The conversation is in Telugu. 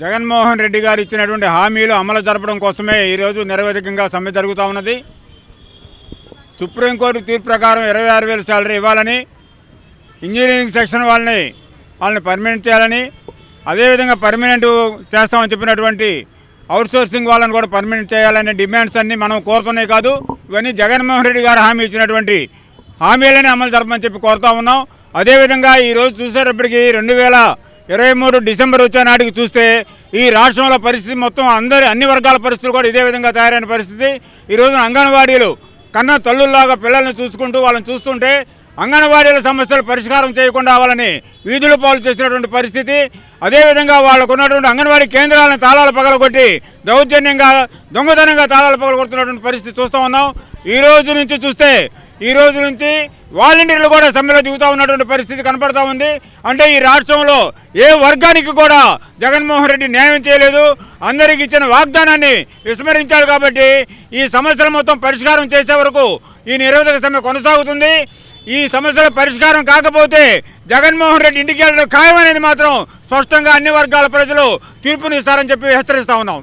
జగన్మోహన్ రెడ్డి గారు ఇచ్చినటువంటి హామీలు అమలు జరపడం కోసమే ఈరోజు నిరవధికంగా సమ్మె జరుగుతూ ఉన్నది. సుప్రీంకోర్టు తీర్పు ప్రకారం ఇరవై ఆరు వేల శాలరీ ఇవ్వాలని ఇంజనీరింగ్ సెక్షన్ వాళ్ళని వాళ్ళని పర్మనెంట్ చేయాలని అదేవిధంగా పర్మనెంట్ చేస్తామని చెప్పినటువంటి అవుట్సోర్సింగ్ వాళ్ళని కూడా పర్మనెంట్ చేయాలనే డిమాండ్స్ అన్నీ మనం కోరుతున్నాయి కాదు. ఇవన్నీ జగన్మోహన్ రెడ్డి గారు హామీ ఇచ్చినటువంటి హామీలని అమలు జరపమని చెప్పి కోరుతా ఉన్నాం. అదేవిధంగా ఈరోజు చూసేటప్పటికి రెండు వేల ఇరవై మూడు డిసెంబర్ వచ్చే నాటికి చూస్తే ఈ రాష్ట్రంలో పరిస్థితి మొత్తం అందరి అన్ని వర్గాల పరిస్థితులు కూడా ఇదే విధంగా తయారైన పరిస్థితి. ఈ రోజున అంగన్వాడీలు కన్న తల్లుల్లాగా పిల్లల్ని చూసుకుంటూ వాళ్ళని చూస్తుంటే అంగన్వాడీల సమస్యలు పరిష్కారం చేయకుండా వాళ్ళని వీధుల పాలు చేసినటువంటి పరిస్థితి. అదేవిధంగా వాళ్ళకు ఉన్నటువంటి అంగన్వాడీ కేంద్రాలను తాళాలు పగలగొట్టి దౌర్జన్యంగా దొంగతనంగా తాళాలు పగలగొడుతున్నటువంటి పరిస్థితి చూస్తూ ఉన్నాం. ఈ రోజు నుంచి చూస్తే ఈ రోజు నుంచి వాలంటీర్లు కూడా సమ్మెలో దిగుతూ ఉన్నటువంటి పరిస్థితి కనపడతా ఉంది. అంటే ఈ రాష్ట్రంలో ఏ వర్గానికి కూడా జగన్మోహన్ రెడ్డి న్యాయం చేయలేదు. అందరికి ఇచ్చిన వాగ్దానాన్ని విస్మరించాడు కాబట్టి ఈ సమస్యల మొత్తం పరిష్కారం చేసే వరకు ఈ నిరోధక సమ్మె కొనసాగుతుంది. ఈ సమస్యల పరిష్కారం కాకపోతే జగన్మోహన్ రెడ్డి ఇంటికి వెళ్ళడం ఖాయం అనేది మాత్రం స్పష్టంగా అన్ని వర్గాల ప్రజలు తీర్పునిస్తారని చెప్పి హెచ్చరిస్తా ఉన్నాం.